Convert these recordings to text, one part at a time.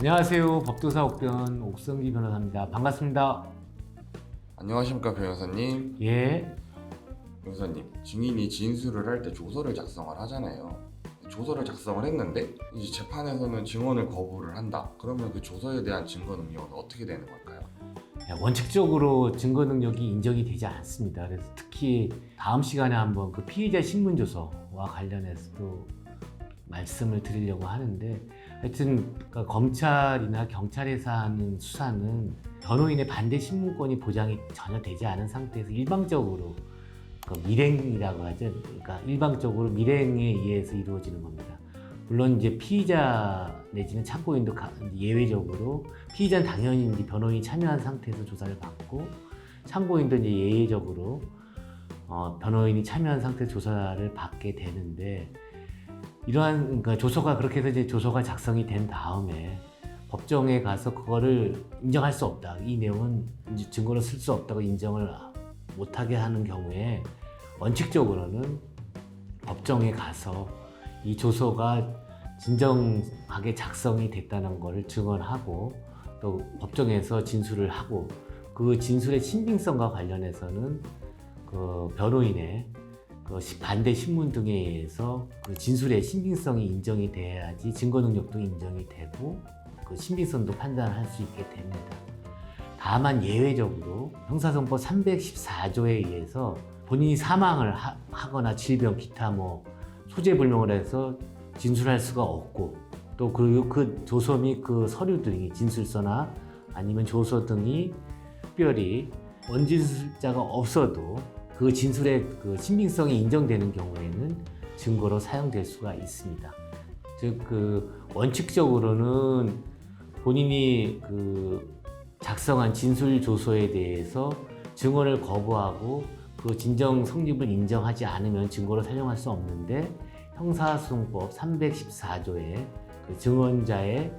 안녕하세요. 법도사 옥변 옥성기 변호사입니다. 반갑습니다. 안녕하십니까 변호사님. 예. 변호사님, 증인이 진술을 할 때 조서를 작성을 하잖아요. 조서를 작성을 했는데 이제 재판에서는 증언을 거부를 한다. 그러면 그 조서에 대한 증거 능력은 어떻게 되는 걸까요? 예, 원칙적으로 증거 능력이 인정이 되지 않습니다. 그래서 특히 다음 시간에 한번 그 피의자 신문 조서와 관련해서도 말씀을 드리려고 하는데 하여튼 그러니까 검찰이나 경찰에서 하는 수사는 변호인의 반대 신문권이 보장이 전혀 되지 않은 상태에서 일방적으로 그 밀행이라고 하죠. 그러니까 일방적으로 밀행에 의해서 이루어지는 겁니다. 물론 이제 피의자 내지는 참고인도 가- 예외적으로 피의자는 당연히 이제 변호인이 참여한 상태에서 조사를 받고 참고인도 이제 예외적으로 어, 변호인이 참여한 상태에서 조사를 받게 되는데 이러한 그러니까 조서가 그렇게 해서 이제 조서가 작성이 된 다음에 법정에 가서 그거를 인정할 수 없다. 이 내용은 증거로 쓸 수 없다고 인정을 못하게 하는 경우에 원칙적으로는 법정에 가서 이 조서가 진정하게 작성이 됐다는 것을 증언하고 또 법정에서 진술을 하고 그 진술의 신빙성과 관련해서는 그 변호인의 그 시- 반대 신문 등에 의해서 그 진술의 신빙성이 인정이 돼야지 증거 능력도 인정이 되고 그 신빙성도 판단할 수 있게 됩니다. 다만 예외적으로 형사성법 314조에 의해서 본인이 사망을 하, 하거나 질병 기타 뭐 소재 불명을 해서 진술할 수가 없고 또 그리고 그 조서 및 그 서류 등이 진술서나 아니면 조서 등이 특별히 원진술자가 없어도 그 진술의 그 신빙성이 인정되는 경우에는 증거로 사용될 수가 있습니다. 즉 그 원칙적으로는 본인이 그 작성한 진술 조서에 대해서 증언을 거부하고 그 진정 성립을 인정하지 않으면 증거로 사용할 수 없는데 형사소송법 314조에 그 증언자의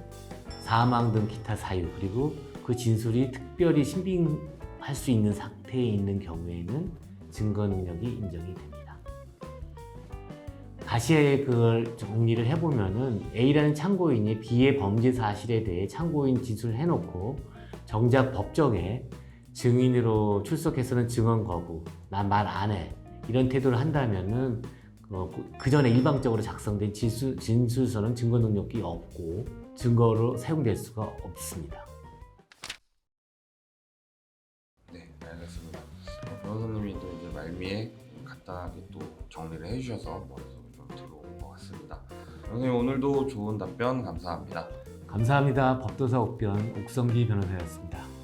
사망 등 기타 사유 그리고 그 진술이 특별히 신빙할 수 있는 상태에 있는 경우에는 증거 능력이 인정이 됩니다. 다시 그걸 정리를 해보면은 A라는 참고인이 B의 범죄 사실에 대해 참고인 진술을 해놓고 정작 법정에 증인으로 출석해서는 증언 거부, 난 말 안 해. 이런 태도를 한다면은 어, 그 전에 일방적으로 작성된 진술, 진술서는 증거 능력이 없고 증거로 사용될 수가 없습니다. 네, 알겠습니다. 어, 변호사님이 또 이제 말미에 간단하게 또 정리를 해주셔서 머릿속에 좀 들어온 것 같습니다. 변호사님 오늘도 좋은 답변 감사합니다. 감사합니다. 법도사 옥변 옥성기 변호사였습니다.